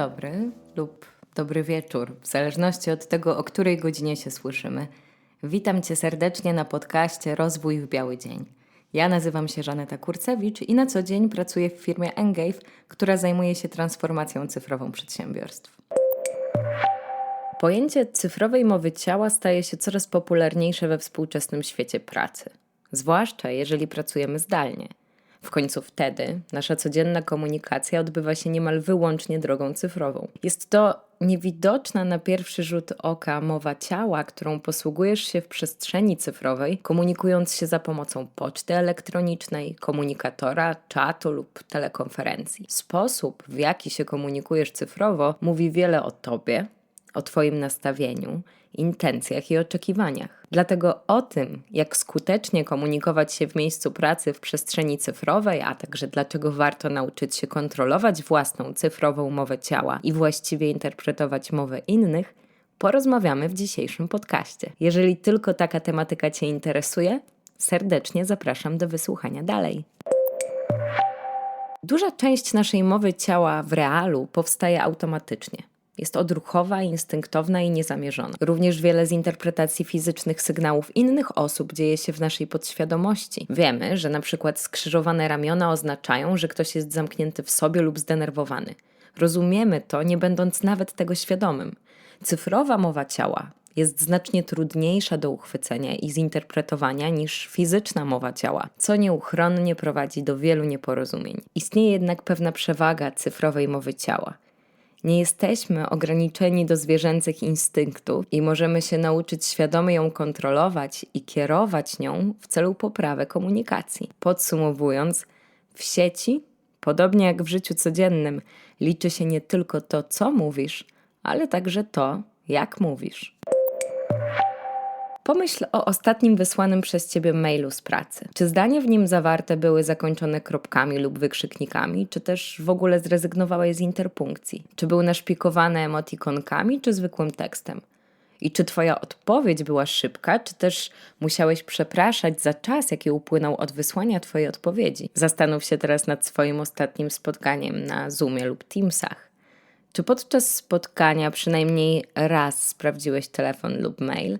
Dobry lub dobry wieczór, w zależności od tego, o której godzinie się słyszymy. Witam Cię serdecznie na podcaście Rozwój w Biały Dzień. Ja nazywam się Żaneta Kurcewicz i na co dzień pracuję w firmie Engave, która zajmuje się transformacją cyfrową przedsiębiorstw. Pojęcie cyfrowej mowy ciała staje się coraz popularniejsze we współczesnym świecie pracy, zwłaszcza jeżeli pracujemy zdalnie. W końcu wtedy nasza codzienna komunikacja odbywa się niemal wyłącznie drogą cyfrową. Jest to niewidoczna na pierwszy rzut oka mowa ciała, którą posługujesz się w przestrzeni cyfrowej, komunikując się za pomocą poczty elektronicznej, komunikatora, czatu lub telekonferencji. Sposób, w jaki się komunikujesz cyfrowo, mówi wiele o tobie, o Twoim nastawieniu, intencjach i oczekiwaniach. Dlatego o tym, jak skutecznie komunikować się w miejscu pracy w przestrzeni cyfrowej, a także dlaczego warto nauczyć się kontrolować własną cyfrową mowę ciała i właściwie interpretować mowę innych, porozmawiamy w dzisiejszym podcaście. Jeżeli tylko taka tematyka Cię interesuje, serdecznie zapraszam do wysłuchania dalej. Duża część naszej mowy ciała w realu powstaje automatycznie. Jest odruchowa, instynktowna i niezamierzona. Również wiele z interpretacji fizycznych sygnałów innych osób dzieje się w naszej podświadomości. Wiemy, że na przykład skrzyżowane ramiona oznaczają, że ktoś jest zamknięty w sobie lub zdenerwowany. Rozumiemy to, nie będąc nawet tego świadomym. Cyfrowa mowa ciała jest znacznie trudniejsza do uchwycenia i zinterpretowania niż fizyczna mowa ciała, co nieuchronnie prowadzi do wielu nieporozumień. Istnieje jednak pewna przewaga cyfrowej mowy ciała. Nie jesteśmy ograniczeni do zwierzęcych instynktów i możemy się nauczyć świadomie ją kontrolować i kierować nią w celu poprawy komunikacji. Podsumowując, w sieci, podobnie jak w życiu codziennym, liczy się nie tylko to, co mówisz, ale także to, jak mówisz. Pomyśl o ostatnim wysłanym przez ciebie mailu z pracy. Czy zdania w nim zawarte były zakończone kropkami lub wykrzyknikami, czy też w ogóle zrezygnowałeś z interpunkcji? Czy był naszpikowany emotikonkami, czy zwykłym tekstem? I czy Twoja odpowiedź była szybka, czy też musiałeś przepraszać za czas, jaki upłynął od wysłania Twojej odpowiedzi? Zastanów się teraz nad swoim ostatnim spotkaniem na Zoomie lub Teamsach. Czy podczas spotkania przynajmniej raz sprawdziłeś telefon lub mail?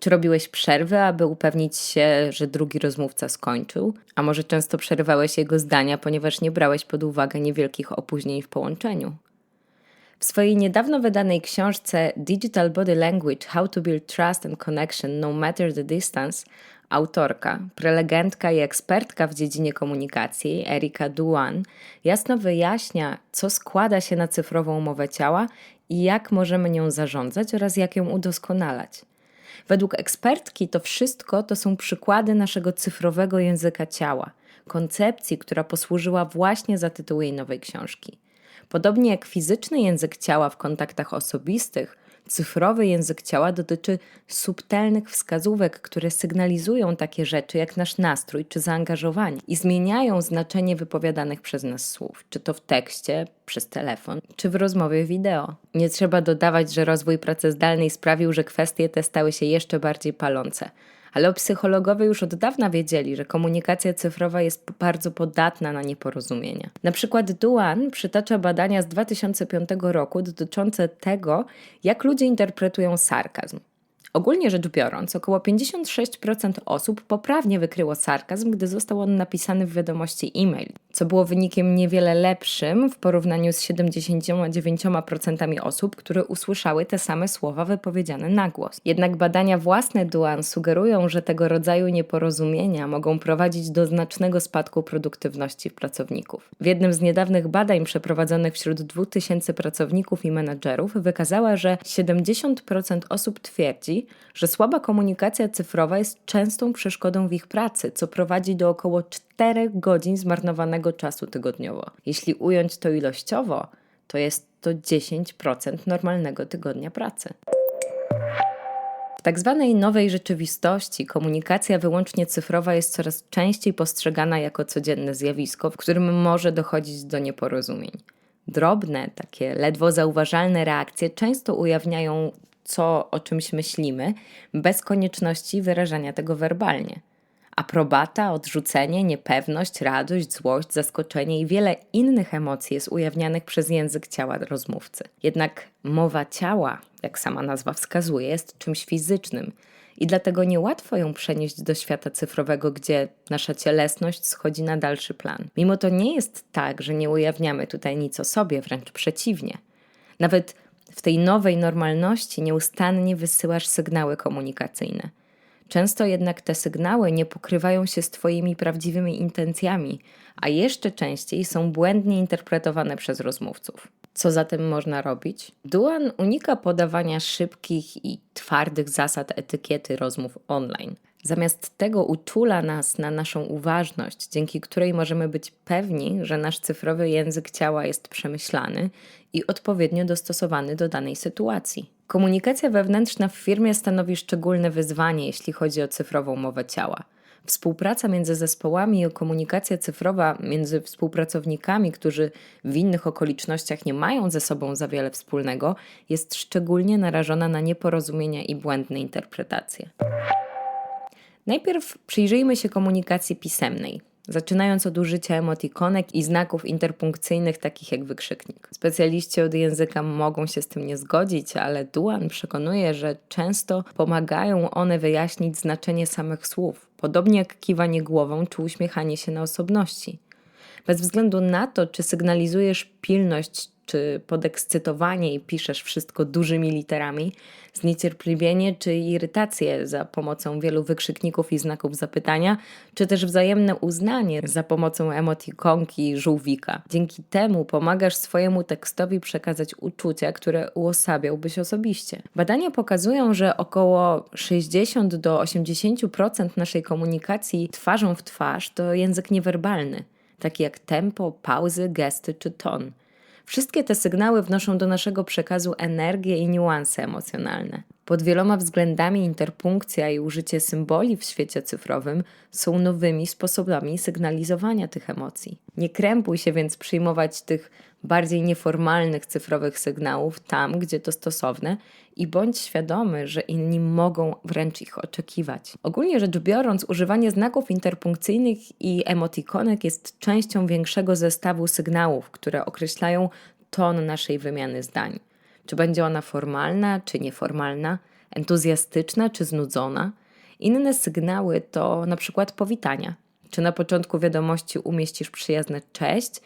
Czy robiłeś przerwy, aby upewnić się, że drugi rozmówca skończył? A może często przerywałeś jego zdania, ponieważ nie brałeś pod uwagę niewielkich opóźnień w połączeniu? W swojej niedawno wydanej książce Digital Body Language How to Build Trust and Connection No Matter the Distance autorka, prelegentka i ekspertka w dziedzinie komunikacji Erika Duan jasno wyjaśnia, co składa się na cyfrową mowę ciała i jak możemy nią zarządzać oraz jak ją udoskonalać. Według ekspertki to wszystko to są przykłady naszego cyfrowego języka ciała, koncepcji, która posłużyła właśnie za tytuł jej nowej książki. Podobnie jak fizyczny język ciała w kontaktach osobistych, cyfrowy język ciała dotyczy subtelnych wskazówek, które sygnalizują takie rzeczy jak nasz nastrój czy zaangażowanie i zmieniają znaczenie wypowiadanych przez nas słów, czy to w tekście, przez telefon, czy w rozmowie wideo. Nie trzeba dodawać, że rozwój pracy zdalnej sprawił, że kwestie te stały się jeszcze bardziej palące ale psychologowie już od dawna wiedzieli, że komunikacja cyfrowa jest bardzo podatna na nieporozumienia. Na przykład Duan przytacza badania z 2005 roku dotyczące tego, jak ludzie interpretują sarkazm. Ogólnie rzecz biorąc, około 56% osób poprawnie wykryło sarkazm, gdy został on napisany w wiadomości e-mail, co było wynikiem niewiele lepszym w porównaniu z 79% osób, które usłyszały te same słowa wypowiedziane na głos. Jednak badania własne Duan sugerują, że tego rodzaju nieporozumienia mogą prowadzić do znacznego spadku produktywności pracowników. W jednym z niedawnych badań przeprowadzonych wśród 2000 pracowników i menedżerów wykazała, że 70% osób twierdzi, że słaba komunikacja cyfrowa jest częstą przeszkodą w ich pracy, co prowadzi do około 4 godzin zmarnowanego czasu tygodniowo. Jeśli ująć to ilościowo, to jest to 10% normalnego tygodnia pracy. W tak zwanej nowej rzeczywistości komunikacja wyłącznie cyfrowa jest coraz częściej postrzegana jako codzienne zjawisko, w którym może dochodzić do nieporozumień. Drobne, takie ledwo zauważalne reakcje często ujawniają co o czymś myślimy, bez konieczności wyrażania tego werbalnie. Aprobata, odrzucenie, niepewność, radość, złość, zaskoczenie i wiele innych emocji jest ujawnianych przez język ciała rozmówcy. Jednak mowa ciała, jak sama nazwa wskazuje, jest czymś fizycznym i dlatego niełatwo ją przenieść do świata cyfrowego, gdzie nasza cielesność schodzi na dalszy plan. Mimo to nie jest tak, że nie ujawniamy tutaj nic o sobie, wręcz przeciwnie. Nawet w tej nowej normalności nieustannie wysyłasz sygnały komunikacyjne. Często jednak te sygnały nie pokrywają się z Twoimi prawdziwymi intencjami, a jeszcze częściej są błędnie interpretowane przez rozmówców. Co zatem można robić? Duan unika podawania szybkich i twardych zasad etykiety rozmów online. Zamiast tego uczula nas na naszą uważność, dzięki której możemy być pewni, że nasz cyfrowy język ciała jest przemyślany i odpowiednio dostosowany do danej sytuacji. Komunikacja wewnętrzna w firmie stanowi szczególne wyzwanie, jeśli chodzi o cyfrową mowę ciała. Współpraca między zespołami i komunikacja cyfrowa między współpracownikami, którzy w innych okolicznościach nie mają ze sobą za wiele wspólnego, jest szczególnie narażona na nieporozumienia i błędne interpretacje. Najpierw przyjrzyjmy się komunikacji pisemnej zaczynając od użycia emotikonek i znaków interpunkcyjnych, takich jak wykrzyknik. Specjaliści od języka mogą się z tym nie zgodzić, ale Duan przekonuje, że często pomagają one wyjaśnić znaczenie samych słów, podobnie jak kiwanie głową czy uśmiechanie się na osobności. Bez względu na to, czy sygnalizujesz pilność czy podekscytowanie i piszesz wszystko dużymi literami, zniecierpliwienie czy irytację za pomocą wielu wykrzykników i znaków zapytania, czy też wzajemne uznanie za pomocą emotikonki żółwika. Dzięki temu pomagasz swojemu tekstowi przekazać uczucia, które uosabiałbyś osobiście. Badania pokazują, że około 60 do 80% naszej komunikacji twarzą w twarz to język niewerbalny, taki jak tempo, pauzy, gesty czy ton. Wszystkie te sygnały wnoszą do naszego przekazu energię i niuanse emocjonalne. Pod wieloma względami interpunkcja i użycie symboli w świecie cyfrowym są nowymi sposobami sygnalizowania tych emocji. Nie krępuj się więc przyjmować tych bardziej nieformalnych cyfrowych sygnałów tam, gdzie to stosowne i bądź świadomy, że inni mogą wręcz ich oczekiwać. Ogólnie rzecz biorąc, używanie znaków interpunkcyjnych i emotikonek jest częścią większego zestawu sygnałów, które określają ton naszej wymiany zdań. Czy będzie ona formalna, czy nieformalna, entuzjastyczna, czy znudzona? Inne sygnały to na przykład powitania. Czy na początku wiadomości umieścisz przyjazne cześć,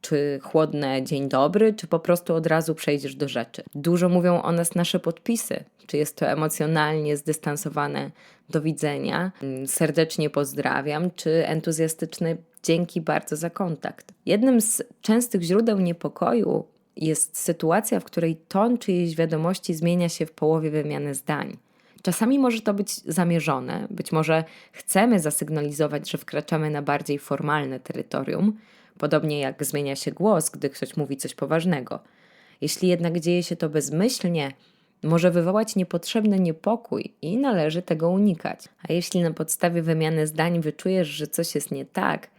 czy chłodne dzień dobry, czy po prostu od razu przejdziesz do rzeczy. Dużo mówią o nas nasze podpisy, czy jest to emocjonalnie zdystansowane do widzenia, serdecznie pozdrawiam, czy entuzjastyczne dzięki bardzo za kontakt. Jednym z częstych źródeł niepokoju jest sytuacja, w której ton czyjejś wiadomości zmienia się w połowie wymiany zdań. Czasami może to być zamierzone, być może chcemy zasygnalizować, że wkraczamy na bardziej formalne terytorium, podobnie jak zmienia się głos, gdy ktoś mówi coś poważnego. Jeśli jednak dzieje się to bezmyślnie, może wywołać niepotrzebny niepokój i należy tego unikać. A jeśli na podstawie wymiany zdań wyczujesz, że coś jest nie tak,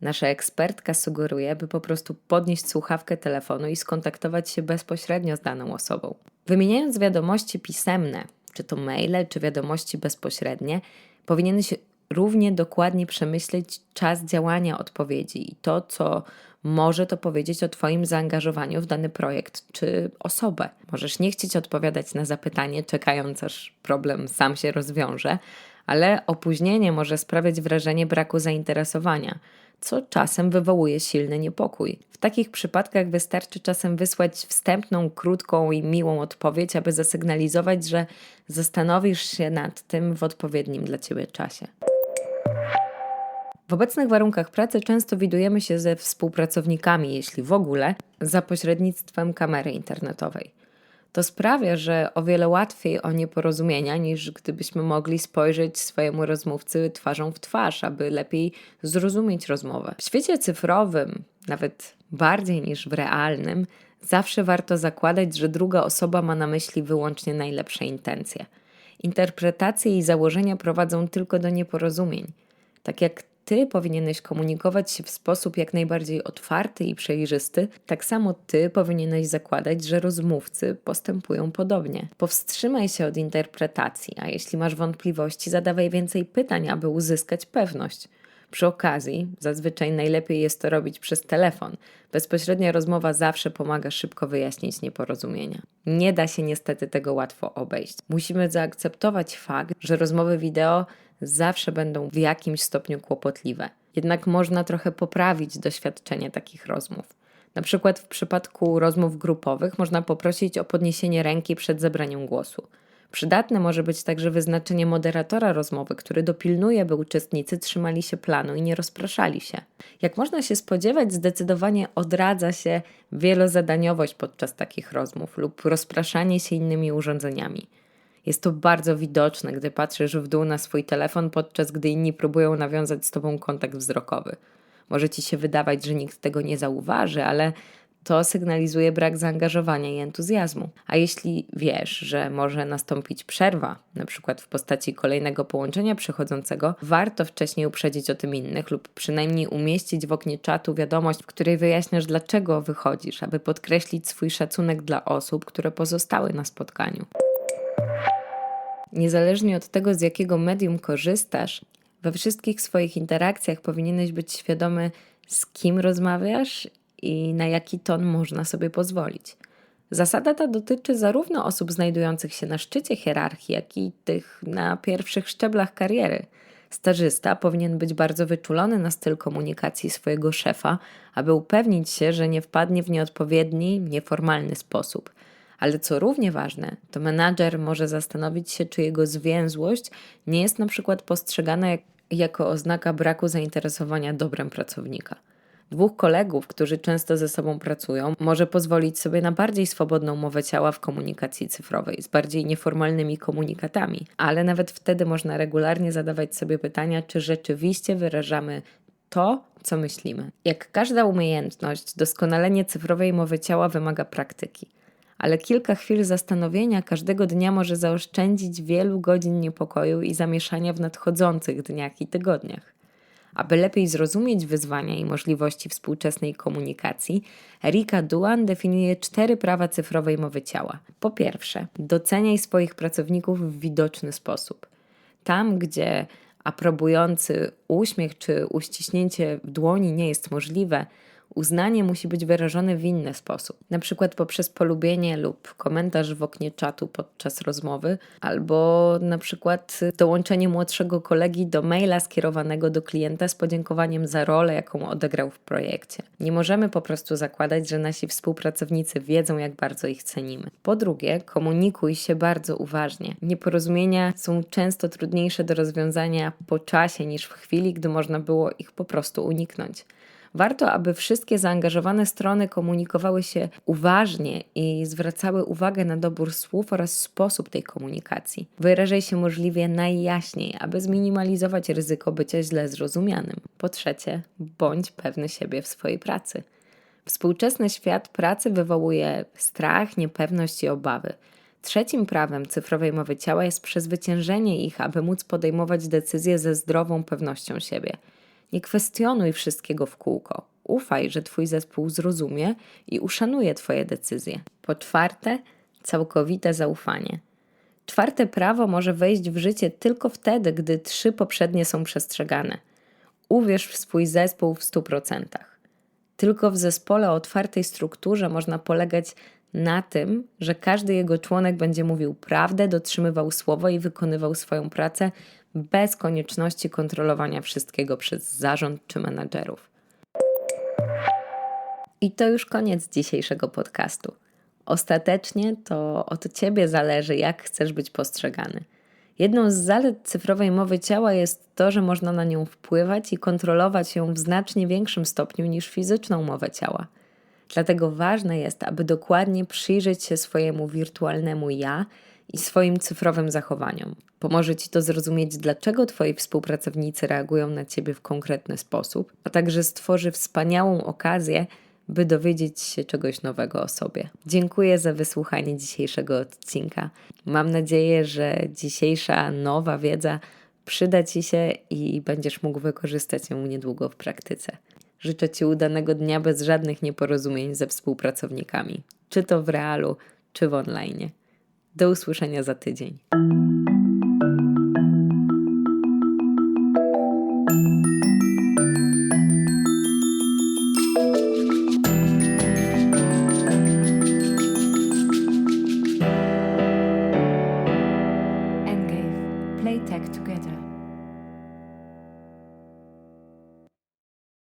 nasza ekspertka sugeruje, by po prostu podnieść słuchawkę telefonu i skontaktować się bezpośrednio z daną osobą. Wymieniając wiadomości pisemne, czy to maile, czy wiadomości bezpośrednie, powinieneś równie dokładnie przemyśleć czas działania odpowiedzi i to, co może to powiedzieć o Twoim zaangażowaniu w dany projekt czy osobę. Możesz nie chcieć odpowiadać na zapytanie, czekając aż problem sam się rozwiąże, ale opóźnienie może sprawiać wrażenie braku zainteresowania, co czasem wywołuje silny niepokój. W takich przypadkach wystarczy czasem wysłać wstępną, krótką i miłą odpowiedź, aby zasygnalizować, że zastanowisz się nad tym w odpowiednim dla Ciebie czasie. W obecnych warunkach pracy często widujemy się ze współpracownikami, jeśli w ogóle, za pośrednictwem kamery internetowej. To sprawia, że o wiele łatwiej o nieporozumienia niż gdybyśmy mogli spojrzeć swojemu rozmówcy twarzą w twarz, aby lepiej zrozumieć rozmowę. W świecie cyfrowym, nawet bardziej niż w realnym, zawsze warto zakładać, że druga osoba ma na myśli wyłącznie najlepsze intencje. Interpretacje i założenia prowadzą tylko do nieporozumień. Tak jak ty powinieneś komunikować się w sposób jak najbardziej otwarty i przejrzysty, tak samo ty powinieneś zakładać, że rozmówcy postępują podobnie. Powstrzymaj się od interpretacji, a jeśli masz wątpliwości, zadawaj więcej pytań, aby uzyskać pewność. Przy okazji, zazwyczaj najlepiej jest to robić przez telefon. Bezpośrednia rozmowa zawsze pomaga szybko wyjaśnić nieporozumienia. Nie da się niestety tego łatwo obejść. Musimy zaakceptować fakt, że rozmowy wideo zawsze będą w jakimś stopniu kłopotliwe. Jednak można trochę poprawić doświadczenie takich rozmów. Na przykład w przypadku rozmów grupowych można poprosić o podniesienie ręki przed zabraniem głosu. Przydatne może być także wyznaczenie moderatora rozmowy, który dopilnuje, by uczestnicy trzymali się planu i nie rozpraszali się. Jak można się spodziewać, zdecydowanie odradza się wielozadaniowość podczas takich rozmów lub rozpraszanie się innymi urządzeniami. Jest to bardzo widoczne, gdy patrzysz w dół na swój telefon, podczas gdy inni próbują nawiązać z tobą kontakt wzrokowy. Może ci się wydawać, że nikt tego nie zauważy, ale to sygnalizuje brak zaangażowania i entuzjazmu. A jeśli wiesz, że może nastąpić przerwa, na przykład w postaci kolejnego połączenia przychodzącego, warto wcześniej uprzedzić o tym innych lub przynajmniej umieścić w oknie czatu wiadomość, w której wyjaśniasz, dlaczego wychodzisz, aby podkreślić swój szacunek dla osób, które pozostały na spotkaniu. Niezależnie od tego, z jakiego medium korzystasz, we wszystkich swoich interakcjach powinieneś być świadomy, z kim rozmawiasz i na jaki ton można sobie pozwolić. Zasada ta dotyczy zarówno osób znajdujących się na szczycie hierarchii, jak i tych na pierwszych szczeblach kariery. Stażysta powinien być bardzo wyczulony na styl komunikacji swojego szefa, aby upewnić się, że nie wpadnie w nieodpowiedni, nieformalny sposób. Ale co równie ważne, to menadżer może zastanowić się, czy jego zwięzłość nie jest na przykład postrzegana jak, jako oznaka braku zainteresowania dobrem pracownika. Dwóch kolegów, którzy często ze sobą pracują, może pozwolić sobie na bardziej swobodną mowę ciała w komunikacji cyfrowej, z bardziej nieformalnymi komunikatami, ale nawet wtedy można regularnie zadawać sobie pytania, czy rzeczywiście wyrażamy to, co myślimy. Jak każda umiejętność, doskonalenie cyfrowej mowy ciała wymaga praktyki ale kilka chwil zastanowienia każdego dnia może zaoszczędzić wielu godzin niepokoju i zamieszania w nadchodzących dniach i tygodniach. Aby lepiej zrozumieć wyzwania i możliwości współczesnej komunikacji, Erika Duan definiuje cztery prawa cyfrowej mowy ciała. Po pierwsze, doceniaj swoich pracowników w widoczny sposób. Tam, gdzie aprobujący uśmiech czy uściśnięcie dłoni nie jest możliwe, Uznanie musi być wyrażone w inny sposób, na przykład poprzez polubienie lub komentarz w oknie czatu podczas rozmowy, albo na przykład dołączenie młodszego kolegi do maila skierowanego do klienta z podziękowaniem za rolę, jaką odegrał w projekcie. Nie możemy po prostu zakładać, że nasi współpracownicy wiedzą, jak bardzo ich cenimy. Po drugie, komunikuj się bardzo uważnie. Nieporozumienia są często trudniejsze do rozwiązania po czasie niż w chwili, gdy można było ich po prostu uniknąć. Warto, aby wszystkie zaangażowane strony komunikowały się uważnie i zwracały uwagę na dobór słów oraz sposób tej komunikacji. Wyrażaj się możliwie najjaśniej, aby zminimalizować ryzyko bycia źle zrozumianym. Po trzecie, bądź pewny siebie w swojej pracy. Współczesny świat pracy wywołuje strach, niepewność i obawy. Trzecim prawem cyfrowej mowy ciała jest przezwyciężenie ich, aby móc podejmować decyzje ze zdrową pewnością siebie. Nie kwestionuj wszystkiego w kółko. Ufaj, że Twój zespół zrozumie i uszanuje Twoje decyzje. Po czwarte, całkowite zaufanie. Czwarte prawo może wejść w życie tylko wtedy, gdy trzy poprzednie są przestrzegane. Uwierz w swój zespół w 100%. Tylko w zespole o otwartej strukturze można polegać na tym, że każdy jego członek będzie mówił prawdę, dotrzymywał słowa i wykonywał swoją pracę bez konieczności kontrolowania wszystkiego przez zarząd czy menadżerów. I to już koniec dzisiejszego podcastu. Ostatecznie to od Ciebie zależy, jak chcesz być postrzegany. Jedną z zalet cyfrowej mowy ciała jest to, że można na nią wpływać i kontrolować ją w znacznie większym stopniu niż fizyczną mowę ciała. Dlatego ważne jest, aby dokładnie przyjrzeć się swojemu wirtualnemu ja i swoim cyfrowym zachowaniom. Pomoże Ci to zrozumieć, dlaczego Twoi współpracownicy reagują na Ciebie w konkretny sposób, a także stworzy wspaniałą okazję, by dowiedzieć się czegoś nowego o sobie. Dziękuję za wysłuchanie dzisiejszego odcinka. Mam nadzieję, że dzisiejsza nowa wiedza Przyda Ci się i będziesz mógł wykorzystać ją niedługo w praktyce. Życzę Ci udanego dnia bez żadnych nieporozumień ze współpracownikami, czy to w realu, czy w online. Do usłyszenia za tydzień.